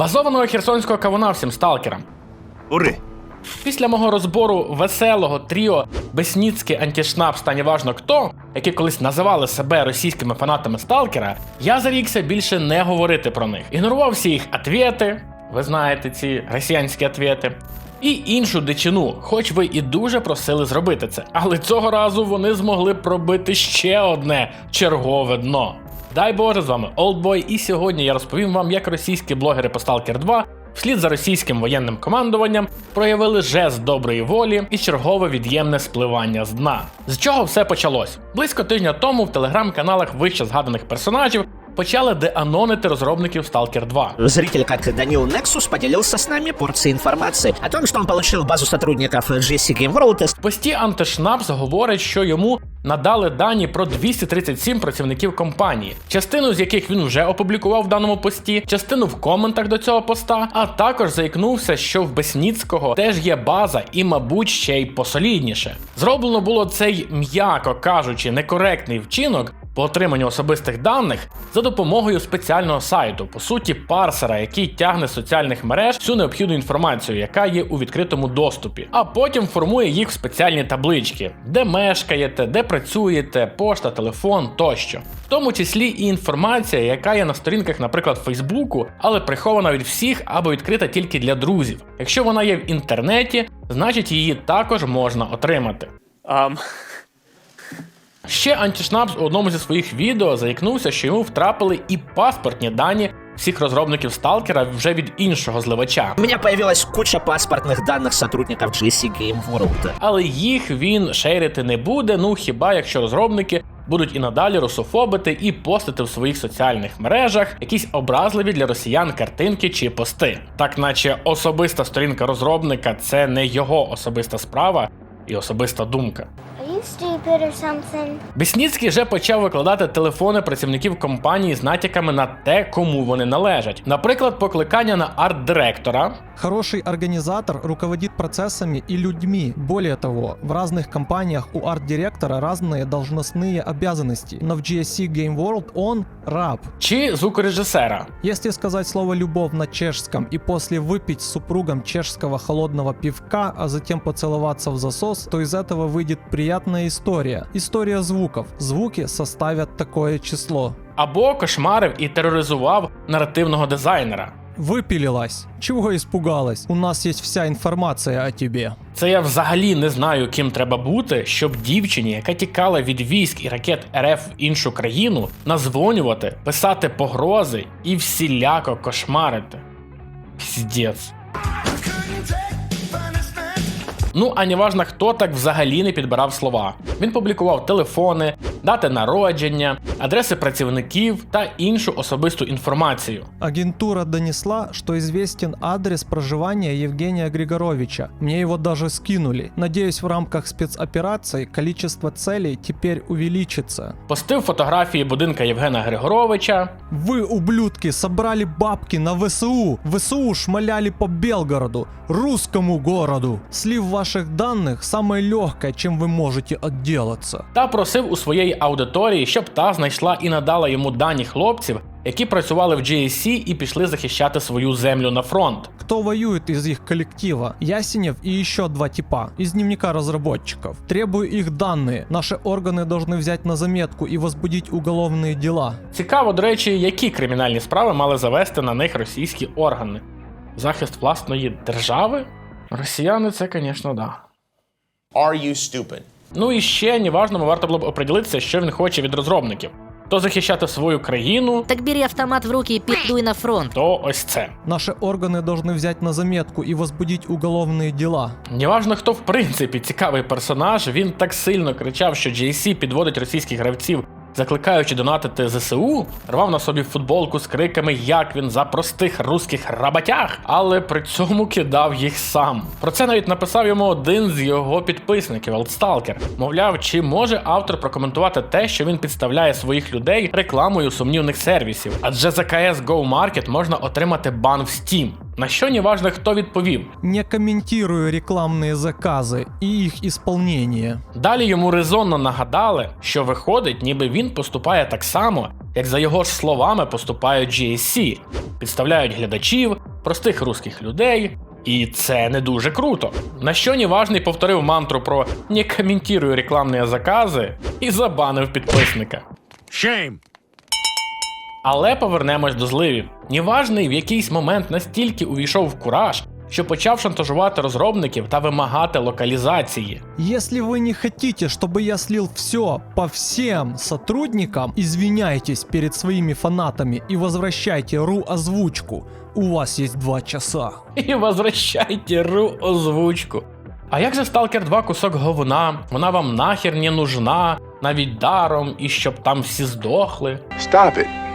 Базованого херсонського кавуна всім сталкерам. Ури! Після мого розбору веселого тріо Бесніцький антішнапс та неважно хто, які колись називали себе російськими фанатами Сталкера, я зарікся більше не говорити про них. Ігнорував всі їх ответи, ви знаєте ці росіянські ответи, і іншу дичину, хоч ви і дуже просили зробити це. Але цього разу вони змогли пробити ще одне чергове дно. Дай Боже, з вами Олдбой, і сьогодні я розповім вам, як російські блогери по Stalker 2 вслід за російським воєнним командуванням проявили жест доброї волі і чергове від'ємне спливання з дна. З чого все почалось? Близько тижня тому в телеграм-каналах вище згаданих персонажів почали деанонити розробників Stalker 2. Зритель, как Данил Нексус, поделился с нами порцией информации о том, что он получил базу сотрудников GSC Game World пості Антишнапс говорить, що йому надали дані про 237 працівників компанії, частину з яких він вже опублікував в даному пості, частину в коментах до цього поста, а також заікнувся, що в Бесніцького теж є база і, мабуть, ще й посолідніше. Зроблено було цей, м'яко кажучи, некоректний вчинок. По отриманню особистих даних за допомогою спеціального сайту, по суті, парсера, який тягне з соціальних мереж всю необхідну інформацію, яка є у відкритому доступі, а потім формує їх в спеціальні таблички, де мешкаєте, де працюєте, пошта, телефон тощо, в тому числі і інформація, яка є на сторінках, наприклад, Фейсбуку, але прихована від всіх або відкрита тільки для друзів. Якщо вона є в інтернеті, значить її також можна отримати. Um, Ще Антішнапс у одному зі своїх відео заікнувся, що йому втрапили і паспортні дані всіх розробників Сталкера вже від іншого зливача. У меня появилась куча паспортных данных сотрудников GSC Game World. Але їх він шерити не буде, ну хіба якщо розробники будуть і надалі русофобити і постити в своїх соціальних мережах якісь образливі для росіян картинки чи пости. Так наче особиста сторінка розробника це не його особиста справа і особиста думка Are you stupid or something? Бісніцький вже почав викладати телефони працівників компанії з натяками на те, кому вони належать. Наприклад, покликання на арт-директора, Хороший организатор руководит процессами и людьми. Более того, в разных компаниях у арт-директора разные должностные обязанности, но в GSC Game World он раб. чи звукорежисера. Если сказать слово «любовь» на чешском и после выпить с супругом чешского холодного пивка, а затем поцеловаться в засос, то из этого выйдет приятная история. История звуков. Звуки составят такое число. Або кошмарив і тероризував наративного дизайнера. Выпилилась. Чего испугалась? У нас есть вся информация о тебе. Це я взагалі не знаю, ким треба бути, щоб дівчині, яка тікала від військ і ракет РФ в іншу країну, назвонювати, писати погрози і всіляко кошмарити. Піздець. Ну, а неважно, хто так взагалі не підбирав слова. Він публікував телефони, дати народження, адреси працівників та іншу особисту інформацію. Агентура донесла, что известен адрес проживания Евгения Григоровича. Мне его даже скинули. Надеюсь, в рамках спецоперации количество целей теперь увеличится. Постив фотографії будинка Євгена Григоровича, Вы, ублюдки, собрали бабки на ВСУ. ВСУ шмаляли по Белгороду, русскому городу. Слив ваших данных самое легкое, чем вы можете отделаться. та просив у своєї аудиторії, щоб та знайшла і надала йому дані хлопців, які працювали в GSC і пішли захищати свою землю на фронт. Кто воюет из их коллектива? Ясенев и еще два типа из дневника разработчиков. Требую их данные. Наши органы должны взять на заметку и возбудить уголовные дела. Цікаво, до речі, які кримінальні справи мали завести на них російські органи. Захист власної держави? Росіяни це, звісно, да. Are you stupid? Ну і ще неважному варто було б оприділитися, що він хоче від розробників: то захищати свою країну, Так бери автомат в руки и пиздуй на фронт. то ось це. Наши органы должны взять на заметку и возбудить уголовные дела. Неважно, хто в принципі цікавий персонаж, він так сильно кричав, що GSC підводить російських гравців, закликаючи донатити ЗСУ, рвав на собі футболку з криками, як він за простих русських роботяг, але при цьому кидав їх сам. Про це навіть написав йому один з його підписників, Олдсталкер. Мовляв, чи може автор прокоментувати те, що він підставляє своїх людей рекламою сумнівних сервісів, адже за CS GO Market можна отримати бан в Steam. На що неважно, хто відповів. Не комментирую рекламные заказы и их исполнение. Далі йому резонно нагадали, що виходить, ніби він поступає так само, як за його ж словами поступають GSC, підставляють глядачів, простих русських людей. І це не дуже круто. На що Ніважний повторив мантру про не коментую рекламні закази і забанив підписника. Shame. Але повернемось до зливів. Ніважний в якийсь момент настільки увійшов в кураж, що почав шантажувати розробників та вимагати локалізації. Если вы не хотите, чтобы я слил все по всем сотрудникам, извиняйтесь перед своими фанатами и возвращайте ру озвучку. У вас есть два часа. І возвращайте ру озвучку. А як же Stalker 2 кусок говна? Вона вам нахер не нужна, навіть даром, і щоб там всі здохли. Stop it.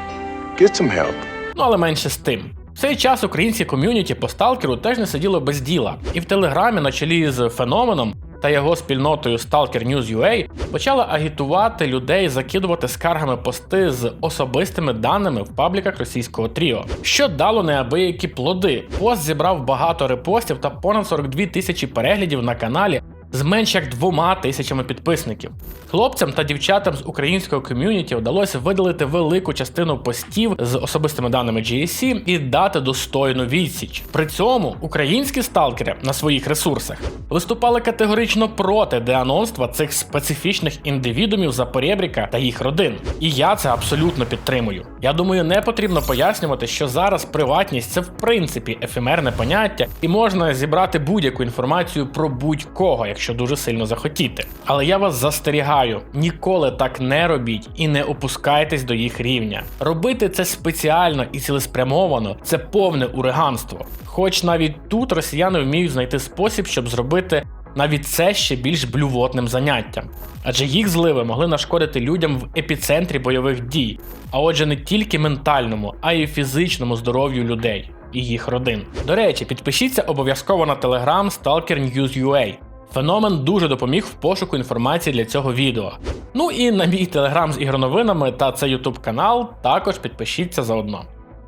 Get some help. Ну але менше з тим. В цей час українське ком'юніті по сталкеру теж не сиділо без діла, і в телеграмі, на чолі з феноменом та його спільнотою Stalker News UA, почали агітувати людей закидувати скаргами пости з особистими даними в пабліках російського тріо, що дало неабиякі плоди. Пост зібрав багато репостів та понад 42 тисячі переглядів на каналі з менш як двома тисячами підписників. Хлопцям та дівчатам з українського ком'юніті вдалося видалити велику частину постів з особистими даними GSC і дати достойну відсіч. При цьому українські сталкери на своїх ресурсах виступали категорично проти деанонства цих специфічних індивідумів за поребріка та їх родин. І я це абсолютно підтримую. Я думаю, не потрібно пояснювати, що зараз приватність це в принципі ефемерне поняття, і можна зібрати будь-яку інформацію про будь-кого, якщо дуже сильно захотіти. Але я вас застерігаю, ніколи так не робіть і не опускайтесь до їх рівня. Робити це спеціально і цілеспрямовано це повне уриганство. Хоч навіть тут росіяни вміють знайти спосіб, щоб зробити навіть це ще більш блювотним заняттям. Адже їх зливи могли нашкодити людям в епіцентрі бойових дій, а отже, не тільки ментальному, а й фізичному здоров'ю людей і їх родин. До речі, підпишіться обов'язково на телеграм Stalker News UA. Феномен дуже допоміг в пошуку інформації для цього відео. Ну і на мій телеграм з ігроновинами та цей ютуб канал також підпишіться заодно.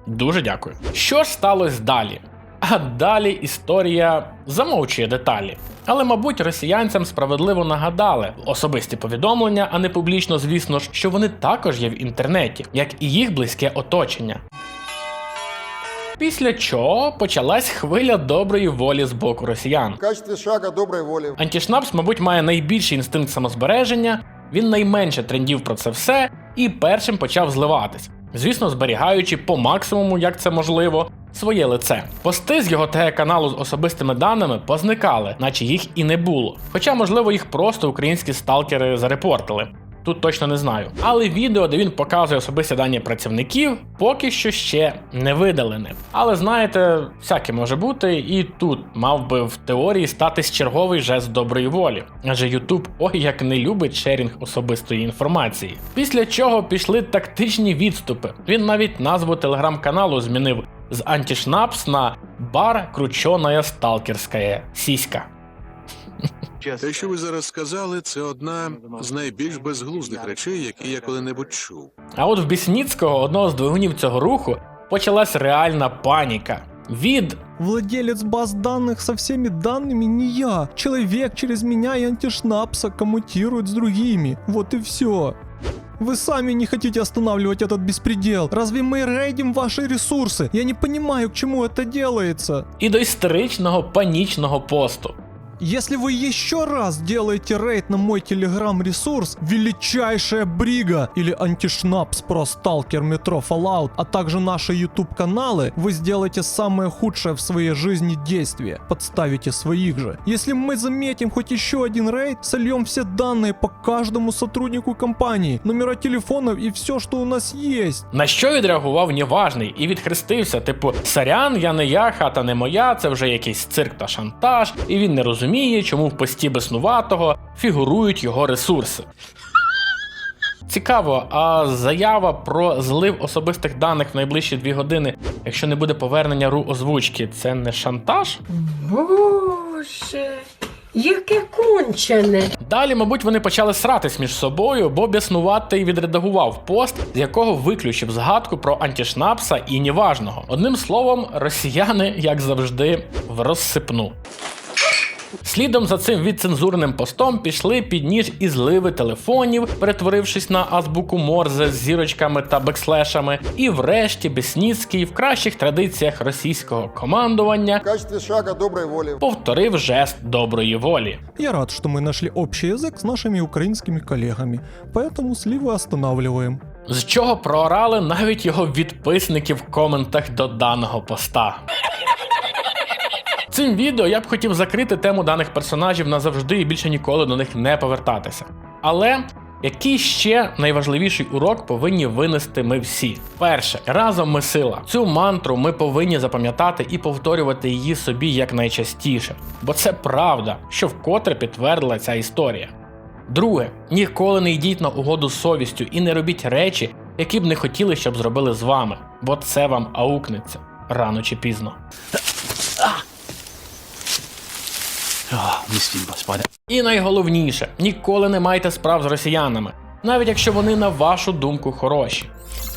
Дуже дякую. Що ж сталося далі? А далі історія замовчує деталі. Але, мабуть, росіянцям справедливо нагадали особисті повідомлення, а не публічно, звісно ж, що вони також є в інтернеті, як і їх близьке оточення. Після чого почалась хвиля доброї волі з боку росіян. В качестве шага доброй воли Антішнапс, мабуть, має найбільший інстинкт самозбереження, він найменше трендів про це все і першим почав зливатись. Звісно, зберігаючи по максимуму, як це можливо, своє лице. Пости з його ТГ каналу з особистими даними позникали, наче їх і не було. Хоча, можливо, їх просто українські сталкери зарепортили. Тут точно не знаю. Але відео, де він показує особисті дані працівників, поки що ще не видалене. Але знаєте, всяке може бути, і тут мав би в теорії статись черговий жест доброї волі. Адже YouTube ой як не любить шерінг особистої інформації. Після чого пішли тактичні відступи. Він навіть назву телеграм-каналу змінив з антішнапс на бар крученая сталкерська сіська. Те, що ви зараз сказали, це одна з найбільш безглуздих речей, які я коли-небудь чув. А от в Бісніцького, одного з двигунів цього руху, почалась реальна паніка. Від Владелец баз данных со всеми данными не я. Человек через меня и антишнапса коммутирует с другими. Вот и все. Вы сами не хотите останавливать этот беспредел. Разве мы рейдим ваши ресурсы? Я не понимаю, к чему это делается. і до істеричного панічного посту. Если вы еще раз делаете рейд на мой телеграм-ресурс «Величайшая Брига» или «Антишнапс про Сталкер Метро Fallout», а также наши YouTube-каналы, вы сделаете самое худшее в своей жизни действие – подставите своих же. Если мы заметим хоть еще один рейд, сольем все данные по каждому сотруднику компании, номера телефонов и все, что у нас есть. На що відреагував Нєважний і відхрестився, типу Сарян, я не я, хата не моя, це вже якийсь цирк та шантаж, і він не розуміє, чому в пості безнуватого фігурують його ресурси. Цікаво, а заява про злив особистих даних в найближчі дві години, якщо не буде повернення ру озвучки, це не шантаж? Боже, яке кончене. Далі, мабуть, вони почали сратись між собою, бо біснуватий відредагував пост, з якого виключив згадку про антішнапса і Ніважного. Одним словом, росіяни, як завжди, в розсипну. Слідом за цим відцензурним постом пішли під ніж і зливи телефонів, перетворившись на азбуку Морзе з зірочками та бекслешами, і врешті Бесніцький в кращих традиціях російського командування В качестве шага доброй воли повторив жест доброї волі. Я рад, что мы нашли общий язык с нашими украинскими коллегами, поэтому сливы останавливаем. З чого проорали навіть його відписники в коментах до даного поста. Цим відео я б хотів закрити тему даних персонажів назавжди і більше ніколи до них не повертатися. Але який ще найважливіший урок повинні винести ми всі? Перше, разом ми сила. Цю мантру ми повинні запам'ятати і повторювати її собі якнайчастіше, бо це правда, що вкотре підтвердила ця історія. Друге, ніколи не йдіть на угоду з совістю і не робіть речі, які б не хотіли, щоб зробили з вами, бо це вам аукнеться рано чи пізно. І найголовніше, ніколи не майте справ з росіянами, навіть якщо вони на вашу думку хороші.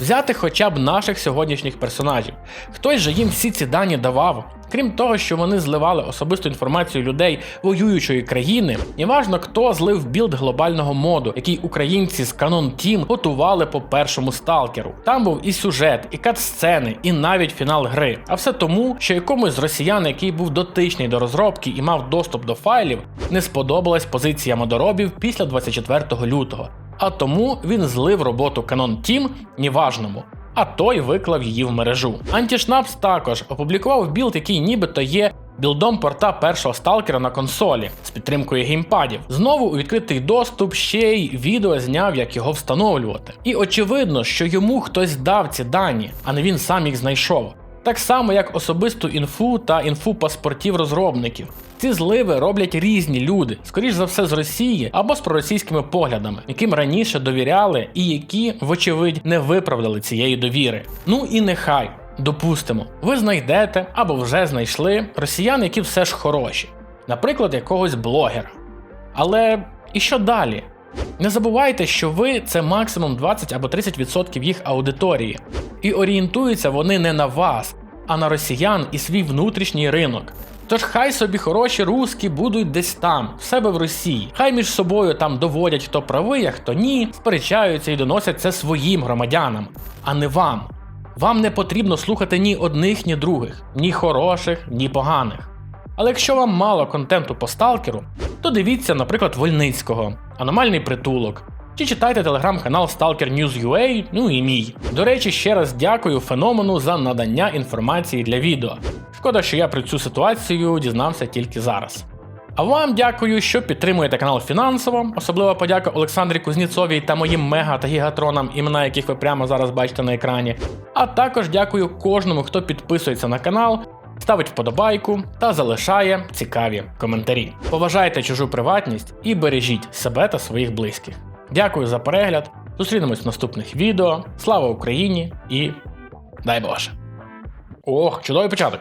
Взяти хоча б наших сьогоднішніх персонажів. Хтось же їм всі ці дані давав. Крім того, що вони зливали особисту інформацію людей воюючої країни, неважно хто злив білд глобального моду, який українці з Canon Team готували по першому сталкеру. Там був і сюжет, і кат-сцени, і навіть фінал гри. А все тому, що якомусь з росіян, який був дотичний до розробки і мав доступ до файлів, не сподобалась позиція модоробів після 24 лютого. А тому він злив роботу Canon Team неважному. А той виклав її в мережу. Антішнапс також опублікував білд, який нібито є білдом порта першого сталкера на консолі з підтримкою геймпадів. Знову у відкритий доступ ще й відео зняв, як його встановлювати. І очевидно, що йому хтось дав ці дані, а не він сам їх знайшов. Так само, як особисту інфу та інфу паспортів розробників. Ці зливи роблять різні люди, скоріш за все з Росії або з проросійськими поглядами, яким раніше довіряли і які, вочевидь, не виправдали цієї довіри. Ну і нехай. Допустимо, ви знайдете або вже знайшли росіян, які все ж хороші, наприклад, якогось блогера. Але і що далі? Не забувайте, що ви це максимум 20 або 30% їх аудиторії, і орієнтуються вони не на вас, а на росіян і свій внутрішній ринок. Тож хай собі хороші руски будуть десь там, в себе в Росії. Хай між собою там доводять, хто правий, а хто ні, сперечаються і доносять це своїм громадянам, а не вам. Вам не потрібно слухати ні одних, ні других, ні хороших, ні поганих. Але якщо вам мало контенту по сталкеру, то дивіться, наприклад, Вольницького, аномальний притулок. Чи читайте телеграм-канал Stalker News UA, ну і мій. До речі, ще раз дякую феномену за надання інформації для відео. Шкода, що я про цю ситуацію дізнався тільки зараз. А вам дякую, що підтримуєте канал фінансово. Особлива подяка Олександрі Кузніцовій та моїм мега та гігатронам, імена яких ви прямо зараз бачите на екрані. А також дякую кожному, хто підписується на канал, ставить вподобайку та залишає цікаві коментарі. Поважайте чужу приватність і бережіть себе та своїх близьких. Дякую за перегляд. Зустрінемось в наступних відео. Слава Україні і дай Боже! Ох, чудовий початок!